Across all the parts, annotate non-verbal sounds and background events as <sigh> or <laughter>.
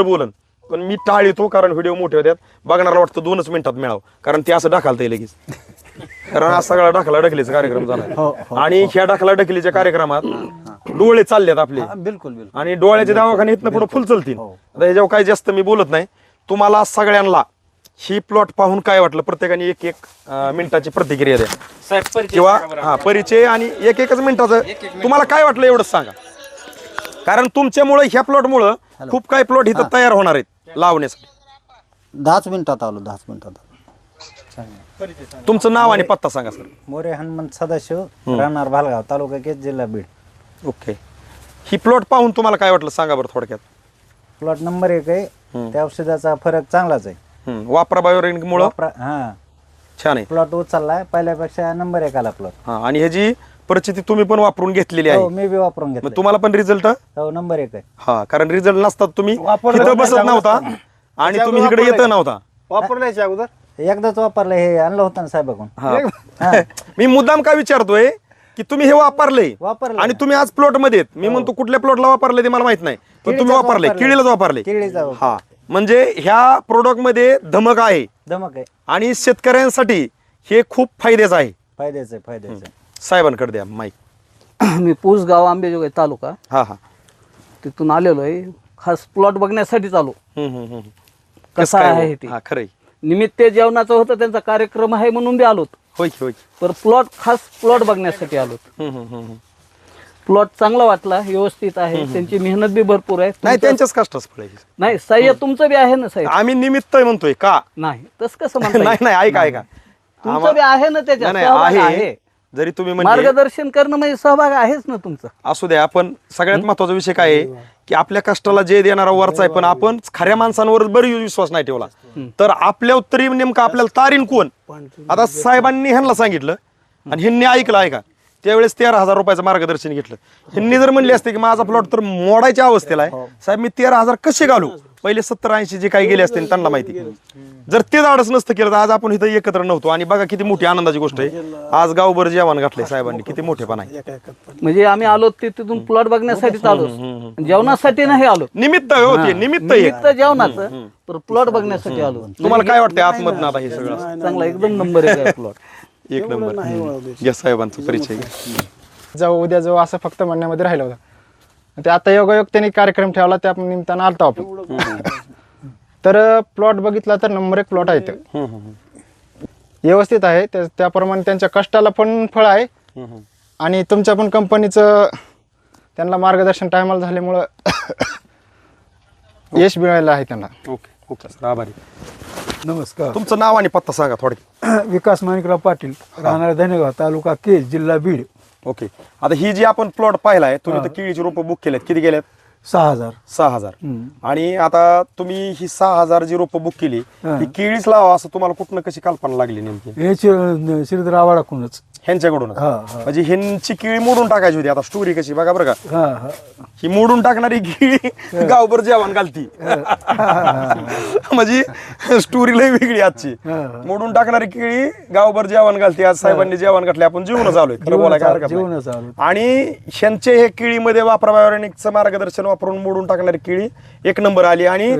बोलन. पण मी टाळितो कारण व्हिडिओ मोठे होत्यात. बघणारा वाटतं दोनच मिनिटात मिळावं. कारण ते असं ढकलता येईल लगेच. कारण आज सगळा ढकला ढकलीचा कार्यक्रम हो, झाला आणि ह्या ढकला ढकलीच्या कार्यक्रमात डोळे चाललेत आपले. हा, बिलकुल बिलकुल. आणि डोळ्याचे दवाखाने इथनं पुढे फुल चालतील. हो. आता ह्याच्यावर काही जास्त मी बोलत नाही. तुम्हाला सगळ्यांना ही प्लॉट पाहून काय वाटलं? प्रत्येकाने एक एक मिनिटाची प्रतिक्रिया द्या. किंवा. हा परिचय आणि एक एकच मिनिटाचं. तुम्हाला काय वाटलं एवढंच सांगा. कारण तुमच्यामुळं ह्या प्लॉटमुळं खूप काही प्लॉट इथं तयार होणार आहेत लावण्यासाठी. दहाच मिनिटात आलो दहाच मिनिटात आलो. तुमचं नाव आणि पत्ता सांगा सर. मोरे हनुमंत सदाशिव राहणार भालगाव तालुका केज जिल्हा बीड. ओके. ही प्लॉट पाहून तुम्हाला काय वाटलं सांगा बरं थोडक्यात. प्लॉट नंबर एक आहे त्या औषधाचा फरक चांगलाच आहे. हम्म. वापरा बायोरेनिक मुळे वापरा हा. छान आहे. प्लॉट उचललाय पहिल्यापेक्षा नंबर एक आला प्लॉट हा आणि ह्याची परिस्थिती तुम्ही पण वापरून घेतलेली हो आहे. मी बी वापरून मग घेतलं तुम्हाला पण रिझल्ट हो? नंबर एक आहे. हा कारण रिझल्ट नसतात तुम्ही. वापरलं इथं बसत नाही नव्हता आणि तुम्ही इकडे येत नव्हता. वापरण्याच्या अगोदर? एकदाच वापरलं हे आणलं होतं ना साहेबाकडून. हा. <laughs> मी मुद्दाम काय विचारतोय की तुम्ही हे वापरले वापरलं आणि तुम्ही आज प्लॉटमध्ये आहेत. मी म्हणतो कुठल्या प्लॉटला वापरले ते मला माहीत नाही. पण तुम्ही वापरले वापरले. केळीलाच वापरले वापर. हा. म्हणजे ह्या प्रोडक्टमध्ये धमक आहे. धमक आहे. आणि शेतकऱ्यांसाठी हे खूप फायद्याचं आहे. फायद्याचं आहे फायद्याचं आहे. साहेबांकडे द्या माईक. <coughs> मी पूसगाव आंबेजोगाई तालुका. हा हा. तिथून आलेलो आहे. खास प्लॉट बघण्यासाठीच आलो हम्म, हम्म, हम्म. कसं कसं काय आहे हो? ते? हा खरंय. निमित्त जेवणाचं होतं त्यांचा कार्यक्रम आहे म्हणून बी आलोत. होय की, होय की. पर प्लॉट खास प्लॉट बघण्यासाठी आलोत. हम्म, हम्म, हम्म, हम्म. प्लॉट चांगला वाटला व्यवस्थित आहे. त्यांची मेहनत बी भरपूर आहे. नाही तुमचं- त्यांच्याच कष्टच फळ आहे. नाही सह्य तुमचं बी आहे ना साहेब आम्ही निमित्त म्हणतोय का? नाही तस कसं म्हणता नाही येईल? नाही ऐका ऐका. तुमचं बी आहे ना त्याच्यात नाही सहभाग नाही आहे. आहे. जरी तुम्ही म्हणजे मार्गदर्शन करणं म्हणजे सहभाग आहेच ना तुमचं. असू द्या आपण सगळ्यात महत्त्वाचा विषय काय आहे? की आपल्या कष्टाला जे देणारा वरचा आहे पण आपण खऱ्या माणसांवर बरी विश्वास नाही ठेवला. तर आपल्या उत्तरी नेमकं आपल्याला तारीन कोण? आता साहेबांनी ह्यांना सांगितलं आणि ह्यांनी ऐकलं ऐका. त्यावेळेस तेरा हजार रुपयाचं मार्गदर्शन घेतलं. ह्यांनी जर म्हणले असते की माझा प्लॉट तर मोडायच्या अवस्थेला आहे. साहेब मी तेरा हजार कसे घालू? पहिले सत्तर ऐंशी जे काही गेले असते त्यांना माहिती. जर ते धाडस नसतं केलं तर आज आपण इथं एकत्र नव्हतो. आणि बघा किती मोठी आनंदाची गोष्ट आहे. आज गावभर जेवण घातले साहेबांनी. किती मोठेपण आहे. म्हणजे आम्ही आलो ते तिथून प्लॉट बघण्यासाठीच आलो. जेवणासाठी नाही आलो. निमित्त आहे हो ते निमित्त आहे. निमित्त जेवणाचं प्लॉट बघण्यासाठी आलो. तुम्हाला काय वाटतं आतमधनं आता हे सगळं? चांगला एकदम नंबर आहे प्लॉट एक नंबर. या साहेबांचा परिचय. जाऊ उद्या जाऊ असं फक्त म्हणण्यामध्ये राहिलं होतं. ते आता योगायोग त्यांनी कार्यक्रम ठेवला त्या निमित्तानं आलतो आपण. तर प्लॉट बघितला तर नंबर एक प्लॉट आहे इथं. व्यवस्थित आहे त्या- त्याप्रमाणे त्यांच्या कष्टाला पण फळ आहे. आणि तुमच्या पण कंपनीचं त्यांना मार्गदर्शन टायमाला झाल्यामुळं <coughs> यश मिळालं आहे त्यांना. ओके. सर आभारी नमस्कार. तुमचं नाव आणि पत्ता सांगा थोडक्यात. <clears throat> विकास माणिकराव पाटील राहणार धनेगाव तालुका केज जिल्हा बीड. ओके. आता ही जी आपण प्लॉट पाहिलाय तुम्ही तर केळीची रोपं बुक केल्यात किती गेल्यात सहा हजार. सहा हजार. आणि आता तुम्ही ही सहा हजार जी रोपं बुक केली हा. ही केळीच लावा असं तुम्हाला कुठनं कशी कल्पना लागली नेमकी? हे श्रीधर आवाडाकूनच ह्यांच्याकडून. हा, हा. म्हणजे ह्यांची केळी मोडून टाकायची होती. आता स्टोरी कशी बघा बरं का. हा हा. ही मोडून टाकणारी केळी गावभर जेवण घालती. म्हणजे स्टोरी लय वेगळी आजची. मोडून टाकणारी केळी गावभर जेवण घालते. आज साहेबांनी जेवण घातले. आपण जीवनच आलोय खरं काय हरकत नाही. जीवनच आलो आणि ह्यांचे हे केळीमध्ये वापरा बायोरेनिकचं मार्गदर्शन वापरून मोडून टाकणारी केळी एक नंबर आली. आणि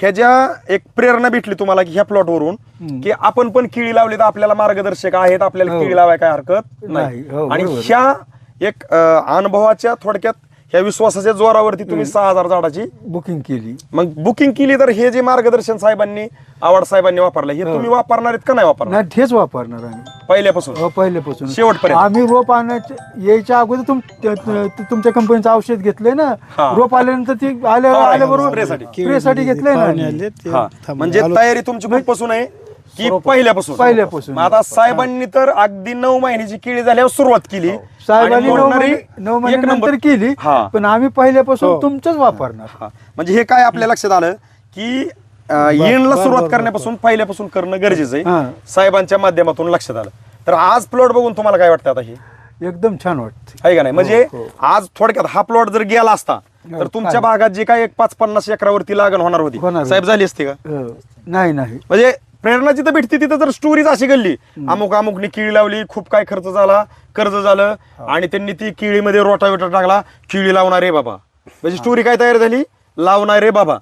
ह्याच्या एक प्रेरणा भेटली तुम्हाला की ह्या प्लॉट वरून की आपण पण केळी लावली तर आपल्याला मार्गदर्शक आहेत आपल्याला केळी लावाय काय हरकत नाही नाही. हो, आणि बरोबर. ह्या एक अं, अनुभवाच्या थोडक्यात ह्या विश्वासाच्या जोरावरती तुम्ही सहा हजार झाडाची बुकिंग केली. मग बुकिंग केली तर हे जे मार्गदर्शन साहेबांनी आवाड साहेबांनी वापरलं हे तुम्ही वापरणार आहेत का नाही वापरणार? नाही तेच वापरणार आम्ही. पहिल्यापासून? हो, पहिल्यापासून. शेवटपर्यंत. आम्ही रोप आणायचे यायच्या अगोदर तुम त- त- तुमच्या कंपनीचं औषध घेतलंय ना? हा. रोप आल्यानंतर ती आल्या हा, आल्याबरोबर स्प्रेसाठी. स्प्रेसाठी घेतलंय ना आम्ही. हा. म्हणजे तयारी तुमची कुठपासून आहे. की पहिल्यापासून. पहिल्यापासून. मग आता साहेबांनी तर अगदी नऊ महिन्याची केळी झाल्यावर सुरुवात केली. साहेबांनी आणि नऊ मोडणारी महिने नऊ एक महिन्यानंतर नंबर. केली हा. पण आम्ही पहिल्यापासून तुमचंच वापरणार. हा. म्हणजे हे काय आपल्या लक्षात आलं की अं, येणला सुरुवात करण्यापासून पहिल्यापासून करणं गरजेचं आहे. हा. साहेबांच्या माध्यमातून लक्षात आलं. तर आज प्लॉट बघून तुम्हाला काय वाटतं आता हे? एकदम छान वाटते आहे का नाही? म्हणजे आज थोडक्यात हा प्लॉट जर गेला असता तर तुमच्या भागात जे काही एक पाच पन्नास एकरावरती लागण होणार होती. होणार. साहेब झाली असती का? हो. नाही नाही. म्हणजे प्रेरणा जिथं भेटते तिथं तर स्टोरीज अशी घडली. अमुक अमुकनी केळी लावली खूप काय खर्च झाला कर्ज झालं आणि त्यांनी ती केळीमध्ये रोटावेटर टाकला केळी लावणार रे बाबा. म्हणजे स्टोरी काय तयार झाली? लावणार रे बाबा.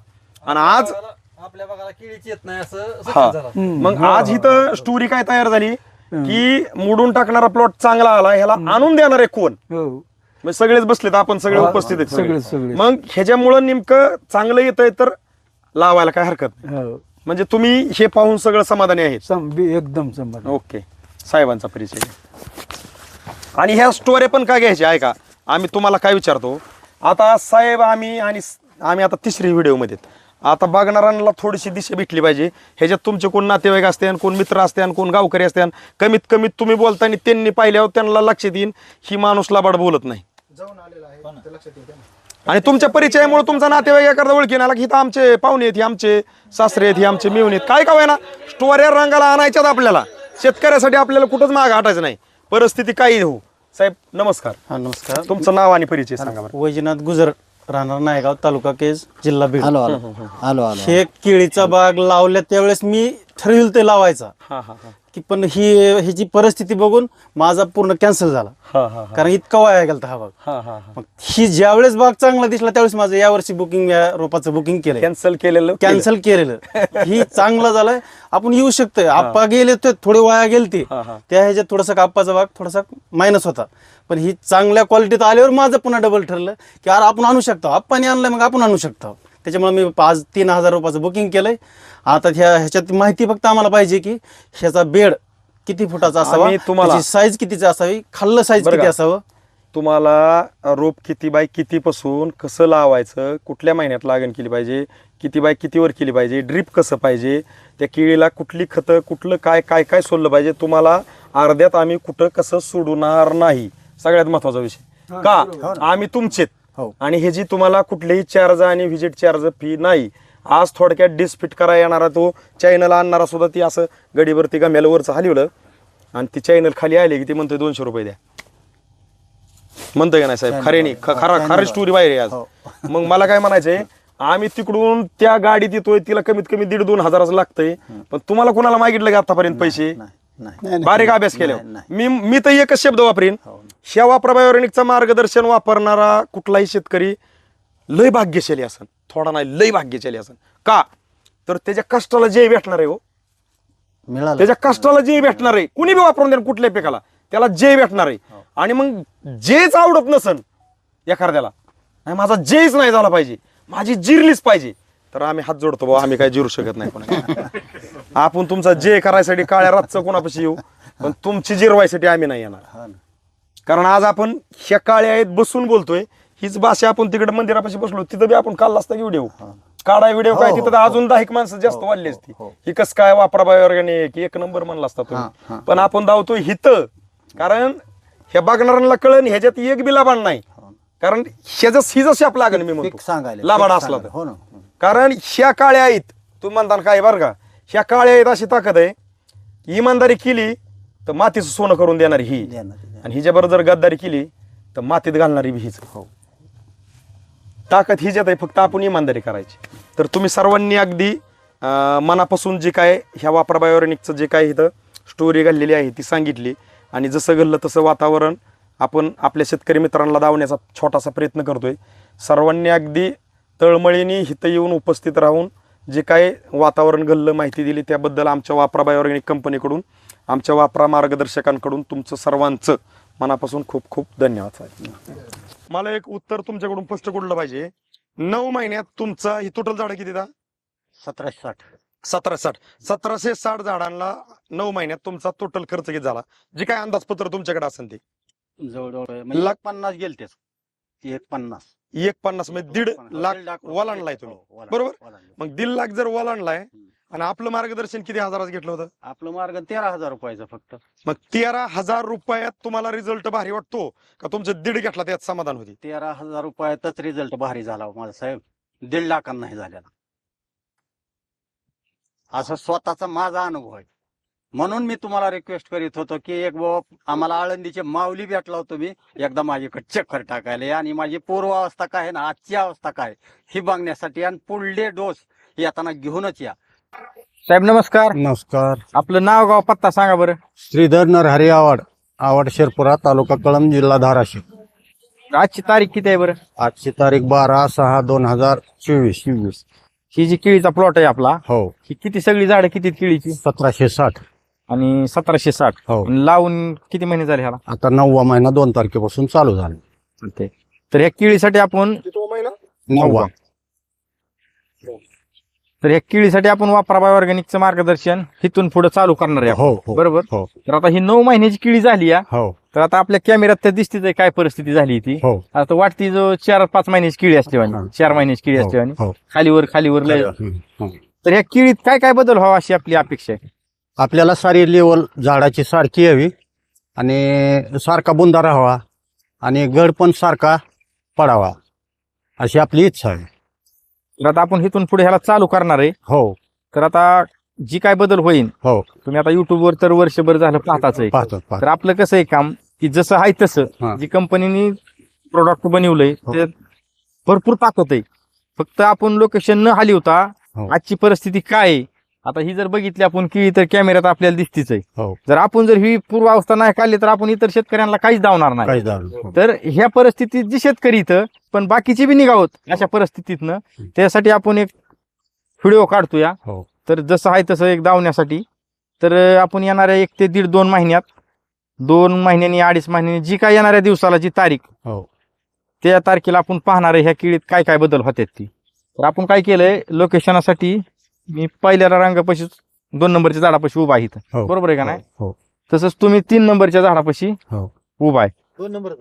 आणि आज आपल्या बघायला किडीच येत नाही असं हा. मग आज इथं स्टोरी काय तयार झाली? की मोडून टाकणारा प्लॉट चांगला आला ह्याला आणून देणारे कोण? हो. म्हणजे सगळेच बसलेत आपण सगळे उपस्थित आहेत. मग ह्याच्यामुळं नेमकं चांगलं येतंय तर लावायला काय हरकत नाही. हो. म्हणजे तुम्ही हे पाहून सगळं समाधानी आहेत? सम- बी- एकदम संबंध ओके. साहेबांचा परिचय आणि ह्या स्टोऱ्या पण काय घ्यायच्या? आहे का आम्ही तुम्हाला काय विचारतो? आता साहेब आम्ही आणि स- आम्ही आता तिसरी व्हिडिओमध्ये आहेत. आता बघणाऱ्यांना थोडीशी दिशा भेटली पाहिजे. ह्याच्यात तुमचे कोण नातेवाईक असते आणि कोण मित्र असते आणि कोण गावकरी असते आणि कमीत कमीत तुम्ही बोलताना त्यांनी पाहिल्यावर त्यांना लक्षात येईन ही माणूस लबाड बोलत नाही. आणि तुमच्या परिचयामुळे तुमचा नातेवाईक एखादा ओळखी आला की इथं आमचे पाहुणे आहेत हे आमचे सासरे आहेत हे आमचे मिळून आहेत. काय का ना स्टोऱ्या रंगाला आणायच्यात आपल्याला. शेतकऱ्यासाठी आपल्याला कुठंच माग हटायचं नाही. परिस्थिती काही हो. साहेब नमस्कार. हा नमस्कार. तुमचं नाव आणि परिचय सांगा बरं. वैजनाथ गुजर राहणार नायगाव तालुका केज जिल्हा बीड. आलो आलो आलो आलो हे केळीचा बाग लावल्या त्यावेळेस मी ठरविल ते लावायचा. हा हा हा. की पण ही ह्याची परिस्थिती बघून माझा पूर्ण कॅन्सल झाला. कारण इतका वाया गेलता हा हा हा मग ही ज्यावेळेस बाग चांगला दिसला त्यावेळेस माझं यावर्षी बुकिंग या रोपाचं बुकिंग केलंय. कॅन्सल केलेलं? कॅन्सल केलेलं. ही चांगलं झालंय. आपण येऊ शकतोय. आप्पा गेले ते थोडे वाया गेलते. हा, हा. त्या ह्याच्यात थोडासा आप्पाचा भाग थोडासा मायनस होता. पण ही चांगल्या क्वालिटीत आल्यावर माझं पुन्हा डबल ठरलं की यार आपण आणू शकतो. आप्पाने आणलंय मग आपण आणू शकतो. त्याच्यामुळे मी आज तीन हजार रुपयाचं बुकिंग केलंय. आता ह्या ह्याच्यात माहिती फक्त आम्हाला पाहिजे की ह्याचा बेड किती फुटाचा असावा? आम्ही तुम्हाला- साईज कितीची असावी? खाल्लं साईज बरं किती का? असावं? तुम्हाला रोप किती बाय किती पासून कसं लावायचं कुठल्या महिन्यात लागण केली पाहिजे किती बाय कितीवर केली पाहिजे ड्रीप कसं पाहिजे त्या केळीला कुठली खतं कुठलं काय काय काय सोडलं पाहिजे तुम्हाला अर्ध्यात आम्ही कुठं कसं सोडणार नाही. सगळ्यात महत्त्वाचा विषय. का? आम्ही तुमचेत. हो. आणि हे जी तुम्हाला कुठलेही चार्ज आणि व्हिजिट चार्ज फी नाही आज थोडक्यात डिस्फिट करा येणारा तो. चॅनल आणणारा सुद्धा ती असं गडीवरती गम्याला वरचं हलवलं आणि ती चॅनल खाली आली की ती म्हणतोय दोनशे रुपये द्या. म्हणतोय का नाही साहेब? खरे खरा खरी स्टोरी बाहेर आहे आज. मग मला काय म्हणायचंय आम्ही तिकडून त्या गाडीत येतोय तिला कमीत कमी दीड दोन हजाराचं लागतंय. पण तुम्हाला कोणाला मागितलं का आतापर्यंत पैसे? नाही बारीक अभ्यास केल्यावर मी मी तर एकच शब्द वापरीन. ह्या वापराबायोनिकचा मार्गदर्शन वापरणारा कुठलाही शेतकरी लय भाग्यशाली असन. थोडा नाही लय भाग्यशाली असन. का? तर त्याच्या कष्टाला जे भेटणार आहे हो. मिळालं. त्याच्या कष्टाला जे भेटणार आहे. कुणी बी वापरून द्या कुठल्याही पिकाला. त्याला जे भेटणार आहे. आणि मग जेच आवडत नसन एखाद्याला नाही माझा जेच नाही झाला पाहिजे. माझी जिरलीच पाहिजे. तर आम्ही हात जोडतो बाबा आम्ही काय जिरू शकत नाही कोणा <laughs> आपण तुमचा जे करायसाठी काळ्या रातचं कोणापाशी येऊ पण तुमची जिरवायसाठी आम्ही नाही येणार. कारण आज आपण ह्या काळ्या आहेत बसून बोलतोय. हीच भाषा आपण तिकडे मंदिरापाशी बसलो तिथं बी आपण काढला असता की व्हिडिओ काढा व्हिडिओ काय तिथं तर अजून दहा एक माणसं जास्त वाढली असती. ही कस काय वापरा बायोर्गॅनिक एक नंबर म्हणला असता तुम्ही. पण आपण धावतो हित कारण हे बघणाऱ्यांना कळण ह्याच्यात एक बी लाभाण नाही. कारण ह्याचं हिचं शाप लागण मी पीक सांगायला, म्हणतो लाभाड असला तर. हो. कारण ह्या काळ्या आहेत. तुम्ही म्हणता काय बरं का? ह्या काळ्या आहेत अशी ताकद आहे. इमानदारी केली तर मातीचं सोनं करून देणारी ही. आणि हिच्याबरोबर जर गद्दारी केली तर मातीत घालणारी बी हीच. हो. ताकद हिच्यात आहे फक्त आपण इमानदारी करायची. तर तुम्ही सर्वांनी अगदी मनापासून जे काय ह्या वापरा बायोरेनिकचं जे काय इथं स्टोरी घाललेली आहे ती सांगितली. आणि जसं घडलं तसं वातावरण आपण आपल्या शेतकरी मित्रांना दावण्याचा छोटासा प्रयत्न करतोय. सर्वांनी अगदी तळमळीने इथं येऊन उपस्थित राहून जे काय वातावरण घडलं माहिती दिली त्याबद्दल आमच्या वापरा बायोऑर्गॅनिक कंपनीकडून आमच्या वापरा मार्गदर्शकांकडून तुमचं सर्वांचं मनापासून खूप खूप धन्यवाद साहेब. मला एक उत्तर तुमच्याकडून स्पष्ट कुठलं पाहिजे? नऊ महिन्यात तुमचा ही टोटल झाडं किती दा? सतराशे साठ. सतरा साठ. सतराशे साठ झाडांना नऊ महिन्यात तुमचा टोटल खर्च किती झाला? जे काय अंदाजपत्र तुमच्याकडे असेल ते. जवळजवळ म्हणजे लाख- पन्नास गेलते. एक पन्नास. एक पन्नास म्हणजे दीड लाख ओलांडलाय तुम्ही. हो, बरोबर? मग दीड लाख जर ओलांडलाय आणि आपलं मार्गदर्शन किती हजाराचं घेतलं होतं? आपलं मार्ग तेरा हजार रुपयाचा फक्त. मग तेरा हजार रुपयात तुम्हाला रिझल्ट भारी वाटतो? का तुमचं दीड घेतला त्यात समाधान होती? तेरा हजार रुपयातच रिझल्ट भारी झाला हो माझा साहेब. दीड लाखांना नाही झालेला. असा स्वतःचा माझा अनुभव आहे. म्हणून मी तुम्हाला रिक्वेस्ट करीत होतो की एक बाबा आम्हाला आळंदीचे माऊली भेटला होतो मी एकदा माझ्याकडे चक्कर टाकायला आणि माझी पूर्व अवस्था काय आहे ना आजची अवस्था काय ही बघण्यासाठी आणि पुढले डोस येताना घेऊनच या. साहेब नमस्कार. नमस्कार. आपलं नाव गाव पत्ता सांगा बरं. श्रीधर नरहरी आवाड आवाड शिरपुरा तालुका कळंब जिल्हा धाराशिव. आजची तारीख किती आहे बरं? आजची तारीख बारा सहा दोन हजार चोवीस. चोवीस. ही जी केळीचा प्लॉट आहे आपला हो. ही किती सगळी झाडं किती आहेत केळीची? सतराशे साठ. आणि सतराशे साठ. हो. आणि लावून किती महिने झाले ह्याला? आता नववा महिना दोन तारखेपासून चालू झाला. ओके. तर ह्या केळीसाठी आपण नववा. तर ह्या केळीसाठी आपण वापराबाय ऑर्गॅनिकचं मार्गदर्शन इथून पुढे चालू करणार आहे. हो हो. बरोबर? हो. तर आता ही नऊ महिन्याची केळी झाली या हो. तर आता आपल्या कॅमेऱ्यात तर दिसतीच आहे काय परिस्थिती झाली ती. हो. आता वाटती जो चार पाच महिन्याची केळी असते वाणी चार महिन्याची केळी असते हो. खालीवर खालीवर लय. हम्म. तर ह्या केळीत काय काय बदल व्हावा अशी आपली अपेक्षा आहे? आपल्याला सारी लेवल झाडाची सारखी यावी आणि सारखा बुंदा राहावा आणि गड पण सारखा पडावा अशी आपली इच्छा आहे. तर आता आपण इथून पुढे ह्याला चालू करणार आहे. हो. तर आता जी काय बदल होईल हो. तुम्ही आता युट्यूबवर तर वर्षभर झालं पाहताच आहे. पाहतो तर आपलं कसं आहे काम? की जसं आहे हा. तसं जी कंपनीने प्रोडक्ट बनवलंय हो. ते भरपूर ताकद आहे. फक्त आपण लोकेशन न हाली होता हो. आजची परिस्थिती काय आहे? आता ही जर बघितली आपण की तर कॅमेऱ्यात आपल्याला दिसतीच आहे. हो. जर आपण जर ही पूर्वावस्था नाही काढली तर आपण इतर शेतकऱ्यांना काहीच दावणार नाही. तर ह्या परिस्थितीत जी शेतकरी इथं पण बाकीचे बी निघावत अशा परिस्थितीतनं त्यासाठी आपण एक व्हिडिओ काढतोया. हो. तर जसं आहे तसं एक दावण्यासाठी तर आपण येणाऱ्या एक ते दीड दोन महिन्यात दोन महिन्यांनी अडीच महिन्यांनी जी काय येणाऱ्या दिवसाला जी तारीख हो. त्या तारखेला आपण पाहणार आहे ह्या किडीत काय काय बदल होतात ती. तर आपण काय केलंय लोकेशनासाठी मी पहिल्या रांगापाशी दोन नंबरच्या झाडापाशी उभा आहे इथं. हो. बरोबर आहे का नाही? हो. तसंच तुम्ही तीन नंबरच्या झाडापाशी हो. उभा आहे. दोन नंबर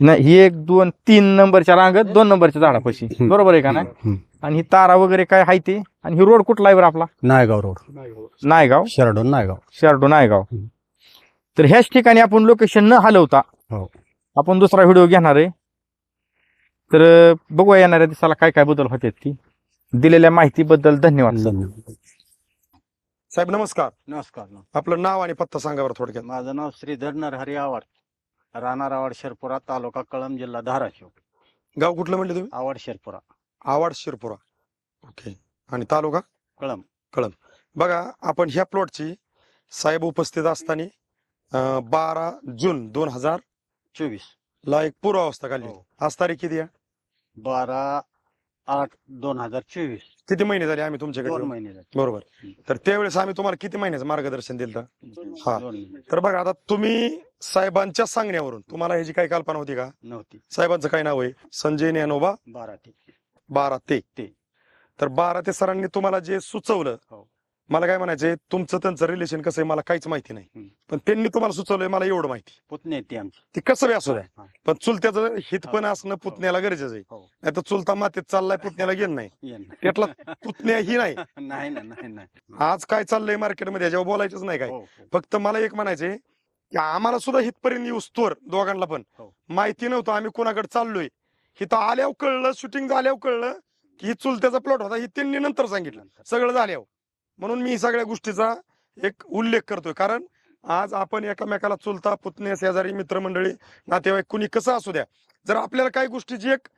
नाही ही एक दोन तीन नंबरच्या रांगत दोन नंबरच्या झाडापाशी. हम्म. बरोबर आहे का नाही? हम्म. आणि ही तारा वगैरे काय आहे ते? आणि ही रोड कुठला आहे बरं आपला? नायगाव रोड. नायगाव. शरडून नायगाव. शार्डो नायगाव. हम्म. तर ह्याच ठिकाणी आपण लोकेशन न हलवता हो. आपण दुसरा व्हिडिओ घेणार आहे. तर बघूया येणाऱ्या दिवसाला काय काय बदल होते ती. दिलेल्या माहितीबद्दल धन्यवाद धन्यवाद. साहेब नमस्कार. नमस्कार आपलं नाव आणि पत्ता सांगा बरं थोडक्यात. माझं नाव श्रीधर नरहरी आवाड राहणार आवाड शेरपुरा तालुका कळम जिल्हा धाराशिव. गाव कुठलं म्हणले तुम्ही? आवाड शेरपुरा. आवाड शिरपुरा. ओके. आणि तालुका? कळम बघा आपण ह्या प्लॉटची साहेब उपस्थित असताना अं, बारा जून दोन हजार चोवीस. ला एक पूर्वावस्था काढली. हो. आज तारीख किती आहे? बारा आठ दोन हजार चोवीस किती महिने झाले आम्ही तुमच्याकडे दोन येऊन? महिने झाले. बरोबर. तर त्यावेळेस आम्ही तुम्हाला किती महिन्याचं मार्गदर्शन दिलं हा. दोन महिने तर बघा आता तुम्ही साहेबांच्या सांगण्यावरून तुम्हाला ह्याची काही कल्पना होती का नव्हती साहेबांचं काय नाव आहे संजय ज्ञानोबा बारा ते बारा ते ते. तर बारा ते सरांनी तुम्हाला जे सुचवलं हो. मला काय म्हणायचंय तुमचं त्यांचं रिलेशन कसं आहे मला काहीच माहिती नाही. पण त्यांनी तुम्हाला सुचवलंय मला एवढं माहिती. पुतणे ती आमची. ती कसं बी असू द्या. हा. पण चुलत्याचं हित पण असणं पुतण्याला गरजेचं आहे. हो. नाही तर चुलता मातीत चाललाय पुतण्याला गेलं <laughs> नाही. त्यातला पुतण्या ही नाही. <laughs> नाही ना नाही नाही आज काय चाललंय मार्केटमध्ये याच्यावर बोलायचंच नाही काय. हो, हो. फक्त मला एक म्हणायचंय की आम्हाला सुद्धा हितपर्यंत येऊस तोर दोघांना पण. हो. माहिती नव्हतं आम्ही कोणाकडे चाललोय. हिथं आल्यावर कळलं शूटिंग झाल्यावर कळलं की ही चुलत्याचा प्लॉट होता ही त्यांनी नंतर सांगितलं. सगळं झाल्यावर. म्हणून मी सगळ्या गोष्टीचा एक उल्लेख करतोय. कारण आज आपण एकामेकाला चुलता पुतणे शेजारी मित्रमंडळी नातेवाईक कुणी कसं असू द्या जर आपल्याला काही गोष्टीची एक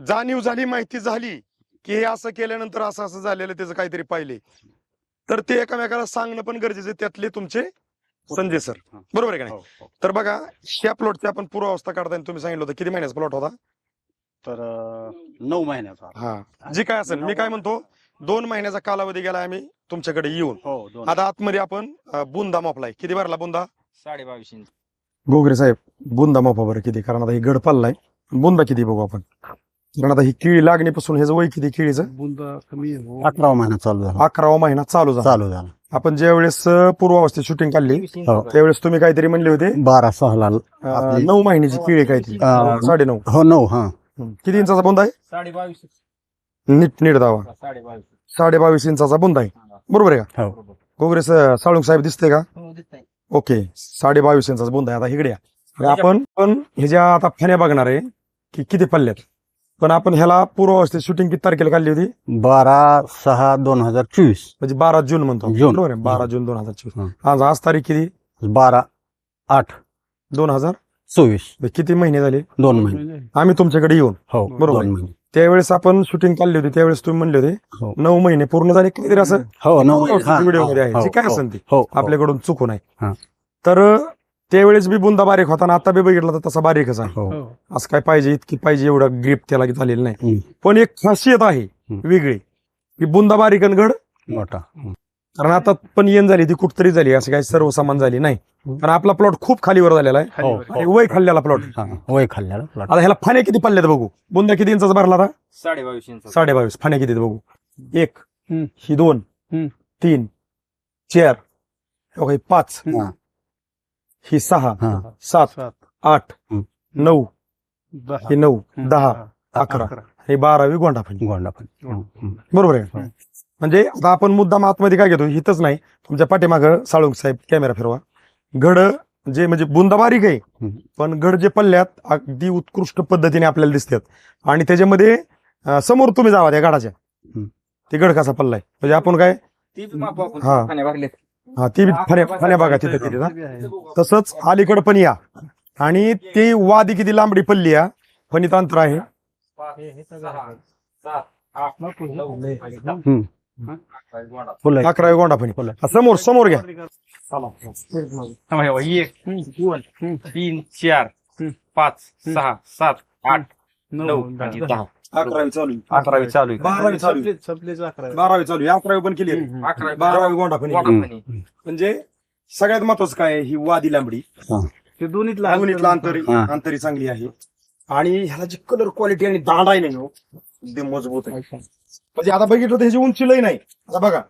जाणीव झाली माहिती झाली की हे असं केल्यानंतर असं असं झालेलं त्याचं काहीतरी पाहिले तर ते एकामेकाला सांगणं पण गरजेचं त्यातले तुमचे संजय सर. हा. बरोबर आहे का नाही? हो, हो. तर बघा ह्या प्लॉटची आपण पूर्वावस्था काढताना तुम्ही सांगितलं होतं किती महिन्याचा प्लॉट होता? तर नऊ महिन्याचा. हा. जी काय असेल मी काय म्हणतो दोन महिन्याचा कालावधी गेला आम्ही तुमच्याकडे येऊन. हो दोन. आता आतमध्ये आपण अं, बुंदा मापलाय. किती भरला बुंदा? साडे बावीस इंच. गोगरे साहेब बुंदा मापा बरं किती कारण आता ही गड पल्लाय बुंदा किती बघू आपण? कारण आता ही केळी लागणीपासून ह्याचं वय किती केळीचं? अठरावा महिना चालू झाला. अकरावा महिना चालू झाला. चालू झाला. आपण ज्या वेळेस पूर्वावस्थेत शूटिंग काढली हो. त्यावेळेस तुम्ही काहीतरी म्हणले होते? बारा सहाला अं, आपली- नऊ महिन्याची केळी काहीतरी. अं, साडे नऊ हो नऊ हा. किती इंचाचा बुंदा आहे? साडे बावीस नीट नीट दावा साडे बावीस इंचाचा बुंदा आहे. बरोबर आहे का? हो. गोगरे साळुंग साहेब दिसते का? ओके. साडे बावीस इंचाचा बुंदा आहे. आता इकडे या. आपण पण ह्याच्या आता फण्या बघणार आहे की किती पल्ल्यात पण आपण ह्याला पूर्वावस्थेत शूटिंग किती तारखेला काढली होती? बारा सहा दोन हजार चोवीस. म्हणजे बारा जून म्हणतो जून. बरोबर आहे? बारा जून दोन हजार चोवीस. हं. आज आज तारीख किती? बारा आठ. दोन हजार? चोवीस. म्हणजे किती महिने झाले? दोन महिने. आम्ही तुमच्याकडे येऊन. हो बरोबर. दोन महिने. त्यावेळेस आपण शूटिंग काढली होती त्यावेळेस तुम्ही म्हणले होते हो. नऊ महिने पूर्ण झाले काहीतरी असं हो नऊ हा, व्हिडिओमध्ये आहे हो, जे काय हो, असेल ते हो, हो. आपल्याकडून चुकून आहे हा. तर त्यावेळेस बी बुंदा बारीक होता आणि आता बी बघितला तर तसा बारीकच आहे हो असं काय पाहिजे इतकी पाहिजे एवढा ग्रीप त्याला झालेलं नाही हम्म. पण एक खासियत आहे हम्म. वेगळी की बुंदा बारीक आणि घड मोठा हं. कारण आता पण येण झाली ती कुठतरी झाली असं काही सर्वसामान झाली नाही. कारण आपला प्लॉट खूप खालीवर झालेला आहे. हो आणि वय खाल्लेला प्लॉट हा, वय खाल्ल्याला प्लॉट आता ह्याला फाण्या किती पडल्यात बघू? बुंदा किती इंचाचा भरला आता? साडेबावीस इंच. साडे बावीस फाण्या किती आहेत बघू? एक हम्म. ही दोन हम्म. तीन चार हो ही पाच हा. ही सहा हा. सात आठ हम्म. नऊ ही नऊ दहा अकरा. हे बारावी गोंडा गोंडा पण. बरोबर आहे म्हणजे आता आपण मुद्दाम आतमध्ये काय घेतो? हिथच नाही. तुमच्या पाठीमागं साळुंक साहेब कॅमेरा फिरवा. घड जे म्हणजे बुंदा बारीक आहे. पण घड जे पल्ल्यात अगदी उत्कृष्ट पद्धतीने आपल्याला दिसतात. आणि त्याच्यामध्ये समोर तुम्ही जावा त्या गडाच्या. ते गड कसा पल्लाय म्हणजे आपण काय? हा. हा ती फण्या बागा तिथे तसंच अलीकडं पण या. आणि ती वादी किती लांबडी पल्ली या? फणीत अंतर आहे हं. फुलं आहे. अकरावी गोंडा फुलं. हा, समोर समोर घ्या. एक दोन तीन चार पाच सहा सात आठ नऊ आणि दहा. अकरावी चालू अकरावी चालू आहे. बारावी चालू आहे. बारावी चालू आहे. अकरावी पण केली आहे. अकरावी. बारावी गोंडा फणी गोंडाफणी. म्हणजे सगळ्यात महत्वाचं काय आहे? ही वादी लांबडी. ते दोन्हीत लांबणीतला अंतरी हा. अंतरी चांगली आहे. आणि ह्याला जी कलर क्वालिटी आणि दांडा आहे ना एकदम मजबूत आहे. म्हणजे आता बघितलं तर ह्याची उंची लई नाही. आता बघा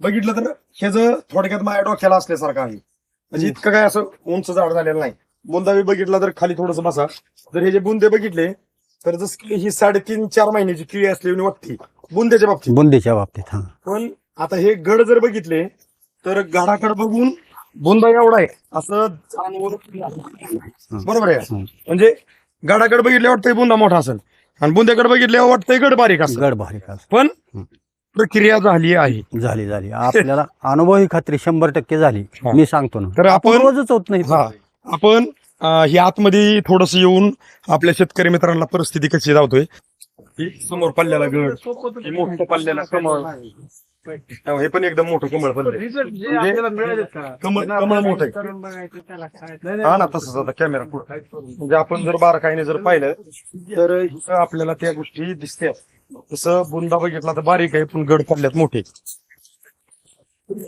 बघितलं तर ह्याचं थोडक्यात माझ्या डोक्याला असल्यासारखं आहे. म्हणजे इतकं काय असं उंच झाड झालेलं नाही. बुंदावी बघितला तर खाली थोडस बसा. जर हे जे बुंदे बघितले तर जसं की ही साडेतीन चार महिन्याची किळी असलेली वाटते बुंद्याच्या बाबतीत. बुंदीच्या बाबतीत हा. पण आता हे गड जर बघितले तर गडाकडे बघून बुंदा एवढा आहे. असं जाणवत बरोबर आहे. म्हणजे गडाकडे बघितले वाटतंय बुंदा मोठा असेल. आणि बुंद्याकडे बघितले वाटतंय गड बारीक असेल गड भारी का पण प्रक्रिया झाली आहे. झाली झाली. आपल्याला अनुभवी खात्री शंभर टक्के झाली. हा. मी सांगतो ना. तर आपण रोजच होत नाही. हा. आपण अं, ही आतमध्ये थोडस येऊन आपल्या शेतकरी मित्रांना परिस्थिती कशी धावतोय ही समोर पल्ल्याला गड. ही मोठं पल्ल्याला कमळ. अहो, हे पण एकदम मोठं कमळ पल्ले कमळ कमळ मोठं आहे. हा ना तसंच आता कॅमेरा पुढे. म्हणजे आपण जर बारकाईने जर पाहिलं तर आपल्याला त्या गोष्टी दिसतात. तसं बुंदा बघितला तर बारीक आहे पण गड पडल्यात मोठे.